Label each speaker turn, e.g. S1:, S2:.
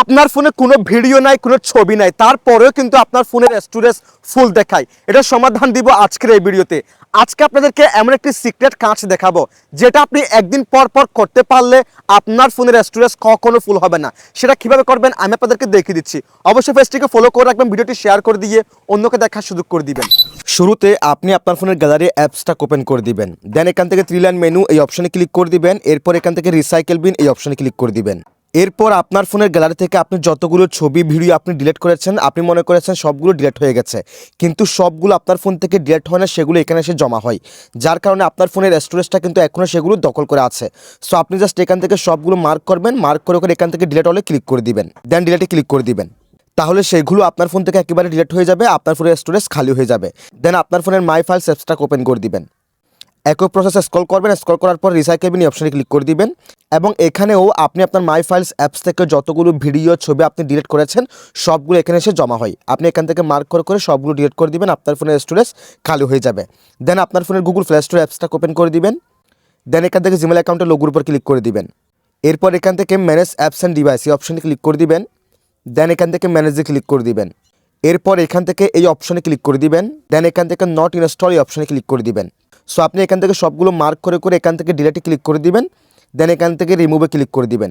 S1: আপনার ফোনে কোনো ভিডিও নাই, কোনো ছবি নাই, তারপরেও কিন্তু আপনার ফোনের স্টোরেজ ফুল দেখায়। এটা সমাধান দিব আজকের এই ভিডিওতে। আজকে আপনাদেরকে এমন একটি সিক্রেট কাঁচ দেখাবো, যেটা আপনি একদিন পর পর করতে পারলে আপনার ফোনের স্টোরেজ কখনো ফুল হবে না। সেটা কীভাবে করবেন, আমি আপনাদেরকে দেখিয়ে দিচ্ছি। অবশ্যই পেজটিকে ফলো করে রাখবেন, ভিডিওটি শেয়ার করে দিয়ে অন্যকে দেখার সুযোগ করে দিবেন। শুরুতে আপনি আপনার ফোনের গ্যালারি অ্যাপসটা ওপেন করে দিবেন। দেন এখান থেকে থ্রি লাইন মেনু এই অপশনে ক্লিক করে দিবেন। এরপর এখান থেকে রিসাইকেল বিন এই অপশনে ক্লিক করে দিবেন। এরপর আপনার ফোনের গ্যালারি থেকে আপনি যতগুলো ছবি, ভিডিও আপনি ডিলিট করেছেন, আপনি মনে করেছেন সবগুলো ডিলিট হয়ে গেছে। কিন্তু সবগুলো আপনার ফোন থেকে ডিলিট হয় না, সেগুলো এখানে এসে জমা হয়। যার কারণে আপনার ফোনের স্টোরেজটা কিন্তু এখনও সেগুলো দখল করে আছে। সো আপনি জাস্ট এখান থেকে সবগুলো মার্ক করবেন মার্ক করে করে এখান থেকে ডিলিট হলে ক্লিক করে দিবেন। দেন ডিলেটে ক্লিক করে দিবেন। তাহলে সেগুলো আপনার ফোন থেকে একেবারে ডিলেট হয়ে যাবে, আপনার ফোনের স্টোরেজ খালি হয়ে যাবে। দেন আপনার ফোনের মাই ফাইল অ্যাপসটা ওপেন করে দিবেন। একই প্রসেস স্ক্রল করবেন স্ক্রল করার পর রিসাইকেল বিন অপশনে ক্লিক করে দিবেন এবং এখানেও আপনি আপনার মাই ফাইলস অ্যাপস থেকে যতগুলো ভিডিও ছবি আপনি ডিলিট করেছেন, সবগুলো এখানে এসে জমা হয়। আপনি এখান থেকে মার্ক করে করে সবগুলো ডিলিট করে দিবেন, আপনার ফোনের স্টোরেজ খালি হয়ে যাবে। দেন আপনার ফোনের গুগল প্লে স্টোর অ্যাপসটা ওপেন করে দিবেন। দেন এখান থেকে জিমেল অ্যাকাউন্টের লোগোর উপর ক্লিক করে দিবেন। এরপর এখান থেকে ম্যানেজ অ্যাপস অ্যান্ড ডিভাইস এই অপশনে ক্লিক করে দিবেন। দেন এখান থেকে ম্যানেজে ক্লিক করে দিবেন। এরপর এখান থেকে এই অপশনে ক্লিক করে দিবেন। দেন এখান থেকে নট ইনস্টল এই অপশনে ক্লিক করে দিবেন। সো আপনি এখান থেকে সবগুলো মার্ক করে করে এখান থেকে ডিলেটে ক্লিক করে দিবেন দেন এখান থেকে রিমুভে ক্লিক করে দিবেন।